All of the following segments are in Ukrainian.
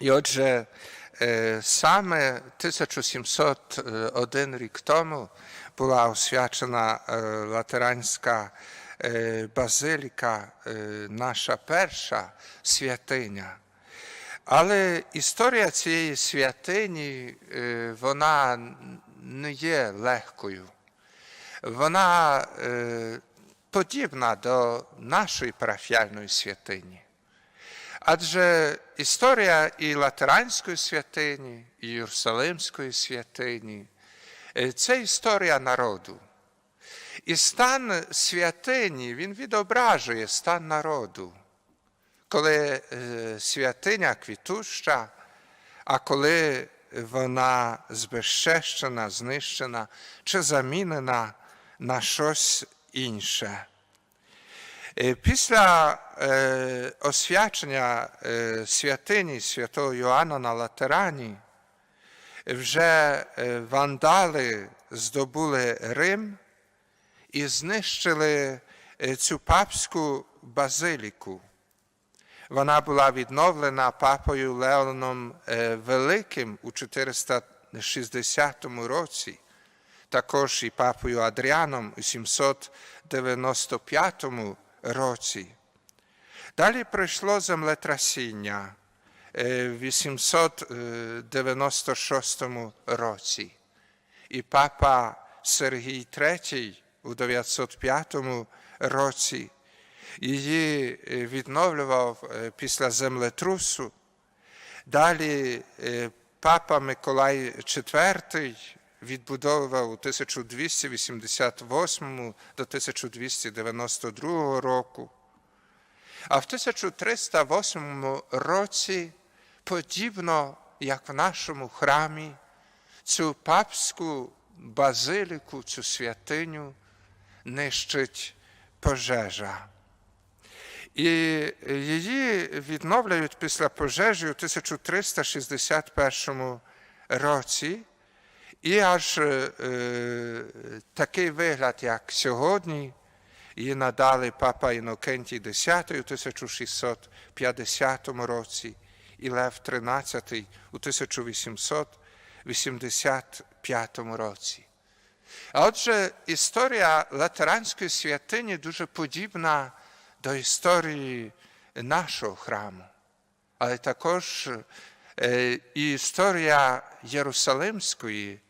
І отже, саме 1701 рік тому була освячена латеранська базиліка, наша перша святиня. Але історія цієї святині, вона не є легкою. Вона подібна до нашої парафіальної святині. Адже історія і Латеранської святині, і Єрусалимської святині е, це історія народу. І стан святині він відображує стан народу, коли е, святиня квітуща, а коли вона збезчещена, знищена чи замінена на щось інше. Після освячення святині святого Йоанна на Латерані вже вандали здобули Рим і знищили цю папську базиліку. Вона була відновлена папою Леоном Великим у 460 році, також і папою Адріаном у 795 році. Далі прийшло землетрасіння е, в 896 році. І папа Сергій III у 905 році її е, відновлював е, після землетрусу. Далі е, папа Миколай IV відбудовував у 1288 до 1292 року. А в 1308 році, подібно як в нашому храмі, цю папську базиліку, цю святиню нищить пожежа. І її відновлюють після пожежі у 1361 році. І аж е, такий вигляд, як сьогодні, її надали папа Інокентій X у 1650 році і Лев XIII у 1885 році. Отже, історія Латеранської святині дуже подібна до історії нашого храму, але також е, і історія Єрусалимської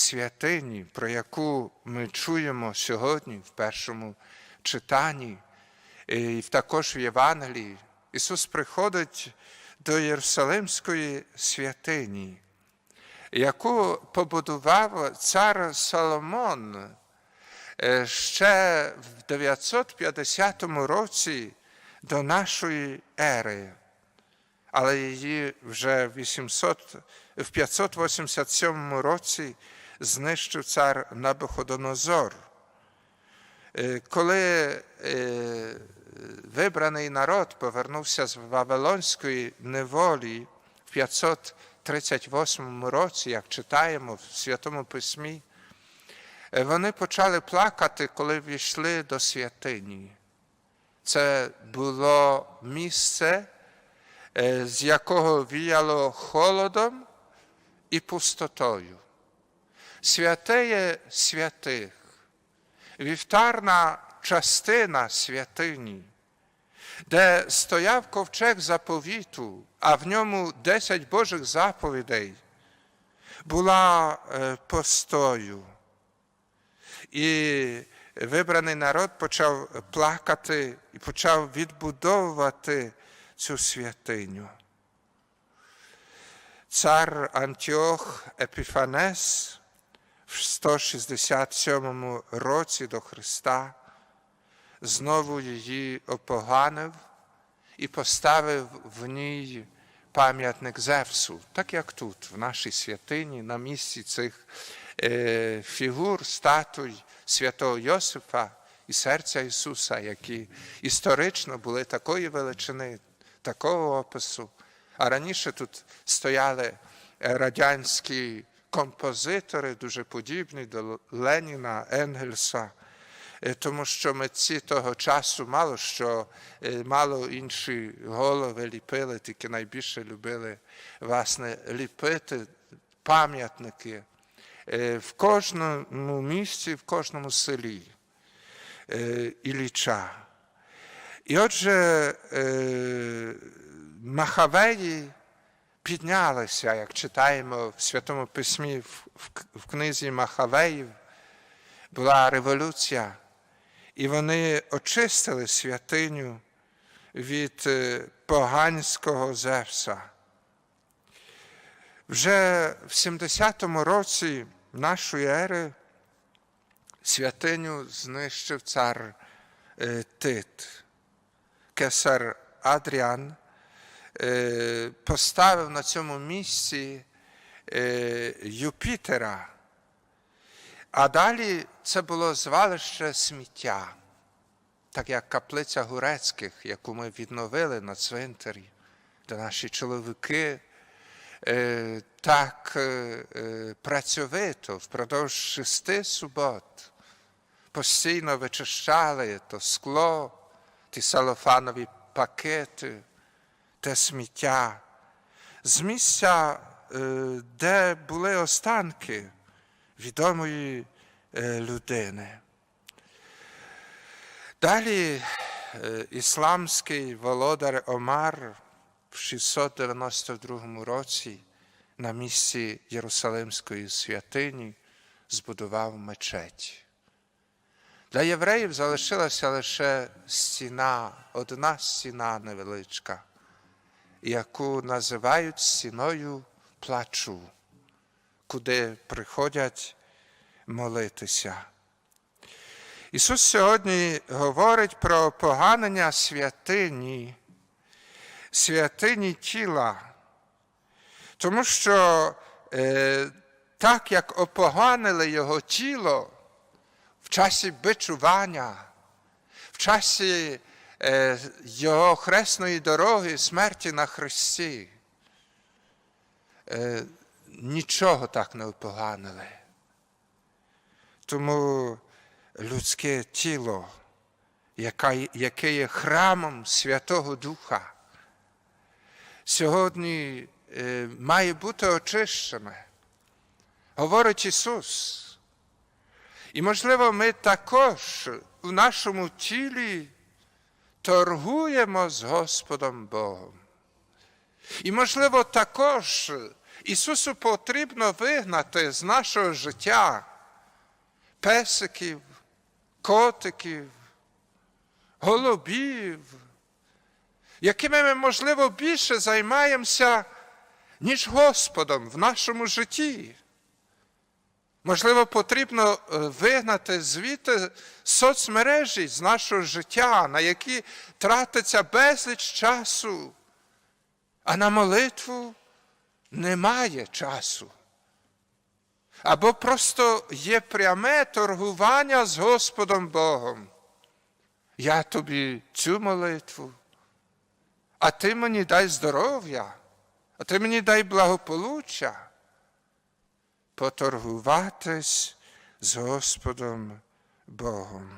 святині, про яку ми чуємо сьогодні в першому читанні, і також в Євангелії. Ісус приходить до Єрусалимської святині, яку побудував цар Соломон е, ще в 950 році до нашої ери, але її вже в 800, в 587 році знищив цар Набуходонозор. Е, Коли е, вибраний народ повернувся з Вавилонської неволі в 538 році, як читаємо в Святому Письмі, е, вони почали плакати, коли війшли до святині. Це було місце, з якого віяло холодом і пустотою. Святеє святих, вівтарна частина святині, де стояв ковчег заповіту, а в ньому десять Божих заповідей, була е, постою. І вибраний народ почав плакати і почав відбудовувати цю святиню. Цар Антіох Епіфанес в 167 році до Христа знову її опоганив і поставив в ній пам'ятник Зевсу, так як тут, в нашій святині, на місці цих е, фігур, статуй святого Йосифа і серця Ісуса, які історично були такої величини, такого опису. А раніше тут стояли радянські композитори, дуже подібні до Леніна, Енгельса, е, тому що митці того часу мало що, е, мало інші голови ліпили, тільки найбільше любили власне ліпити пам'ятники е, в кожному місці, в кожному селі Ілліча. І отже, Махавеї піднялися, як читаємо в Святому Письмі в, в, в книзі Махавеїв, була революція, і вони очистили святиню від е, поганського Зевса. Вже в 70-му році нашої ери святиню знищив цар е, Тит. Кесар Адріан поставив на цьому місці е, Юпітера, а далі це було звалище сміття, так як каплиця Гурецьких, яку ми відновили на цвинтарі, де наші чоловіки е, так е, е, працьовито впродовж шести субот постійно вичищали то скло, ті салофанові пакети, те сміття, з місця, е, де були останки відомої е, людини. Далі е, ісламський володар Омар в 692 році на місці Єрусалимської святині збудував мечеть. Для євреїв залишилася лише стіна, одна стіна невеличка, яку називають стіною плачу, куди приходять молитися. Ісус сьогодні говорить про поганення святині, святині тіла, тому що е, так як опоганили його тіло, в часі бичування, в часі його хресної дороги, смерті на Христі. Е, нічого так не опоганили. Тому людське тіло, яке є храмом Святого Духа, сьогодні е, має бути очищене. Говорить Ісус. І, можливо, ми також у нашому тілі торгуємо з Господом Богом. І, можливо, також Ісусу потрібно вигнати з нашого життя песиків, котиків, голубів, якими ми, можливо, більше займаємося, ніж Господом в нашому житті. Можливо, потрібно е, вигнати звідти соцмережі з нашого життя, на які тратиться безліч часу, а на молитву немає часу. Або просто є пряме торгування з Господом Богом. Я тобі цю молитву, а ти мені дай здоров'я, а ти мені дай благополуччя поторгуватись з Господом Богом.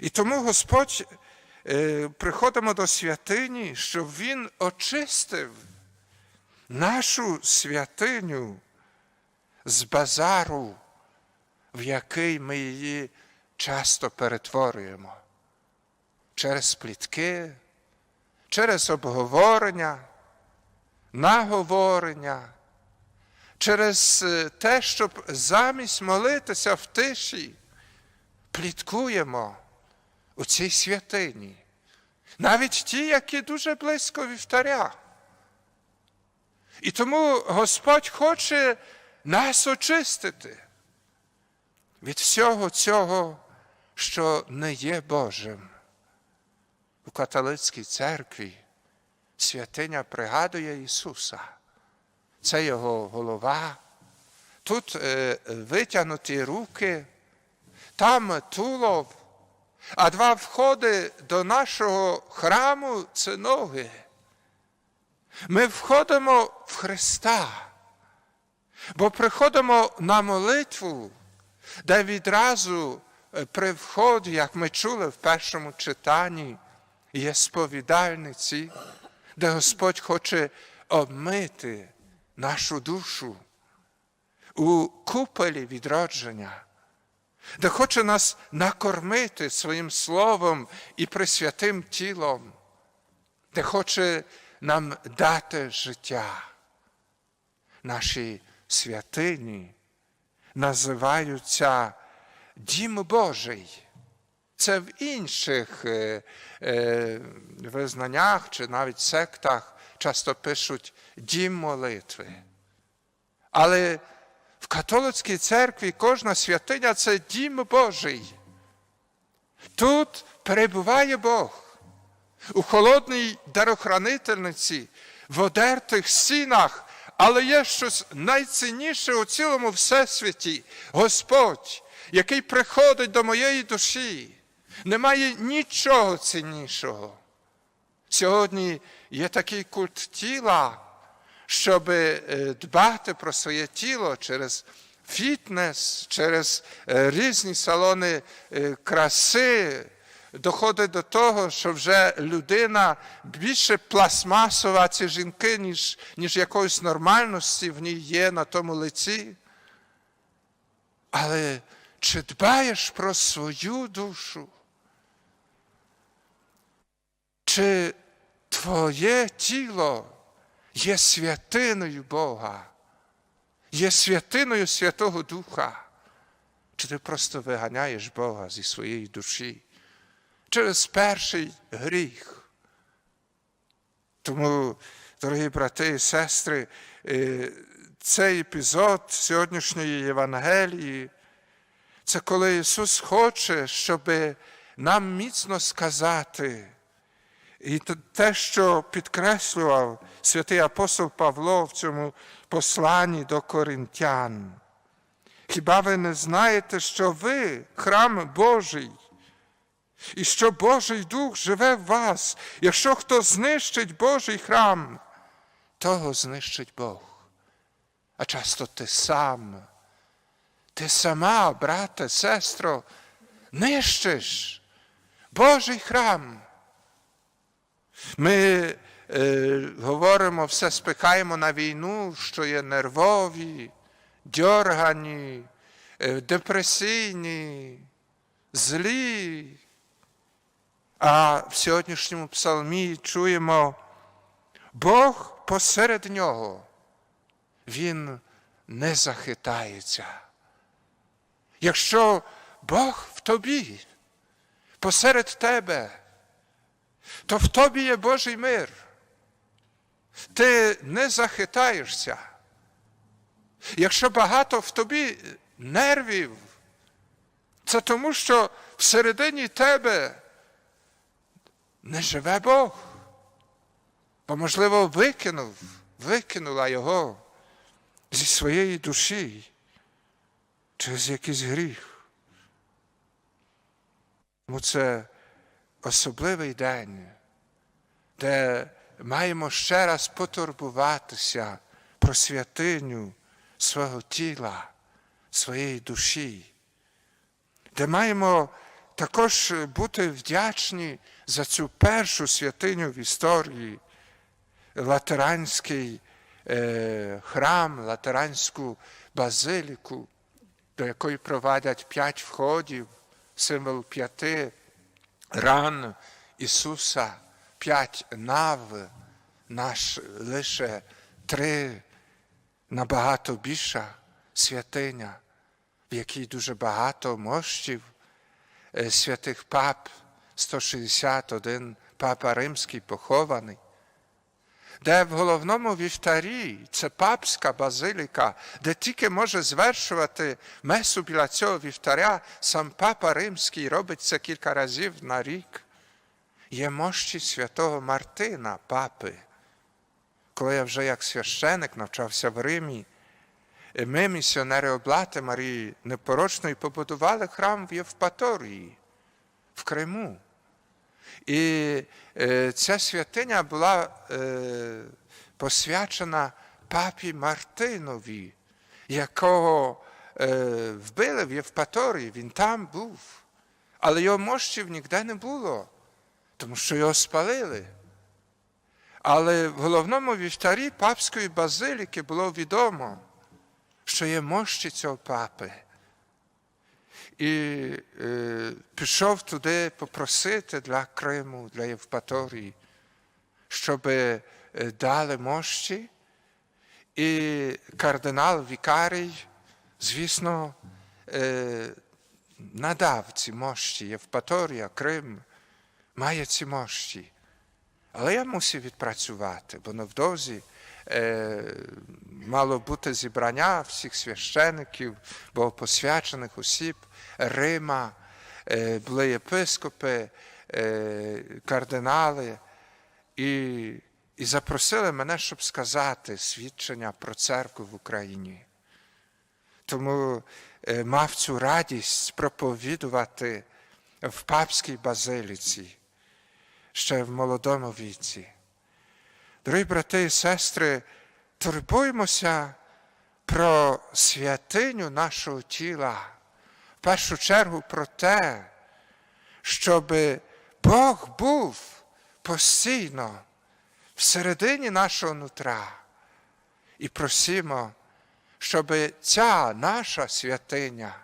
І тому Господь е, приходимо до святині, щоб Він очистив нашу святиню з базару, в який ми її часто перетворюємо через плітки, через обговорення, наговорення через е, те, щоб замість молитися в тиші, пліткуємо у цій святині. Навіть ті, які дуже близько вівтаря. І тому Господь хоче нас очистити від всього цього, що не є Божим. У католицькій церкві святиня пригадує Ісуса це його голова. Тут е, витягнуті руки, там тулов, а два входи до нашого храму це ноги. Ми входимо в Христа, бо приходимо на молитву, де відразу е, при вході, як ми чули в першому читанні, є сповідальниці, де Господь хоче обмити нашу душу у куполі відродження, де хоче нас накормити своїм словом і присвятим тілом, де хоче нам дати життя. Наші святині називаються Дім Божий. Це в інших е, е, визнаннях чи навіть сектах часто пишуть дім молитви. Але в католицькій церкві кожна святиня це дім Божий. Тут перебуває Бог. У холодній дарохранительниці, в одертих стінах, але є щось найцінніше у цілому всесвіті Господь, який приходить до моєї душі. Немає нічого ціннішого. Сьогодні є такий культ тіла, щоб дбати про своє тіло через фітнес, через е, різні салони е, краси, доходить до того, що вже людина більше пластмасова, ці жінки, ніж, ніж якоїсь нормальності в ній є на тому лиці. Але чи дбаєш про свою душу? Чи твоє тіло є святиною Бога, є святиною Святого Духа? Чи ти просто виганяєш Бога зі своєї душі через перший гріх? Тому, дорогі брати і сестри, е, цей епізод сьогоднішньої Євангелії, це коли Ісус хоче, щоб нам міцно сказати, і те, що підкреслював святий апостол Павло в цьому посланні до коринтян. Хіба ви не знаєте, що ви храм Божий, і що Божий Дух живе в вас? Якщо хто знищить Божий храм, того знищить Бог. А часто ти сам, ти сама, брате, сестро, нищиш Божий храм. Ми е, говоримо, все спихаємо на війну, що є нервові, дьоргані, е, депресійні, злі. А в сьогоднішньому псалмі чуємо, Бог посеред нього, Він не захитається. Якщо Бог в тобі, посеред тебе, то в тобі є Божий мир. Ти не захитаєшся. Якщо багато в тобі нервів, це тому, що всередині тебе не живе Бог. Бо, можливо, викинув, викинула його зі своєї душі через якийсь гріх. Тому це особливий день, де маємо ще раз потурбуватися про святиню свого тіла, своєї душі, де маємо також бути вдячні за цю першу святиню в історії, латеранський е, храм, латеранську базиліку, до якої провадять п'ять входів, символ п'яти ран Ісуса, п'ять нав, наш лише три набагато більша святиня, в якій дуже багато мощів е, святих пап, 161 папа римський похований, де в головному вівтарі це папська базиліка, де тільки може звершувати месу біля цього вівтаря, сам папа римський робить це кілька разів на рік. Є мощі святого Мартина, папи. Коли я вже як священик навчався в Римі, ми, місіонери облати Марії Непорочної, побудували храм в Євпаторії, в Криму. І е, ця святиня була е, посвячена папі Мартинові, якого е, вбили в Євпаторії, він там був. Але його мощів ніде не було, тому що його спалили. Але в головному вівтарі папської базиліки було відомо, що є мощі цього папи. І е, пішов туди попросити для Криму, для Євпаторії, щоб е, дали мощі. І кардинал Вікарій, звісно, е, надав ці мощі. Євпаторія, Крим має ці мощі. Але я мусив відпрацювати, бо невдовзі мало бути зібрання всіх священиків, богопосвячених осіб, Рима, е, були єпископи, е, кардинали, і, і запросили мене, щоб сказати свідчення про церкву в Україні. Тому е, мав цю радість проповідувати в папській базиліці ще в молодому віці. Дорогі брати і сестри, турбуємося про святиню нашого тіла, в першу чергу про те, щоб Бог був постійно всередині нашого нутра. І просимо, щоб ця наша святиня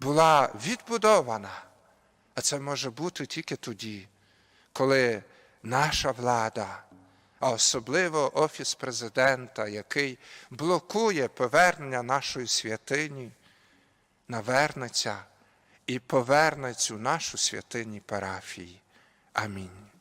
була відбудована, а це може бути тільки тоді, коли наша влада, а особливо Офіс президента, який блокує повернення нашої святині, навернеться і поверне цю нашу святині парафії. Амінь.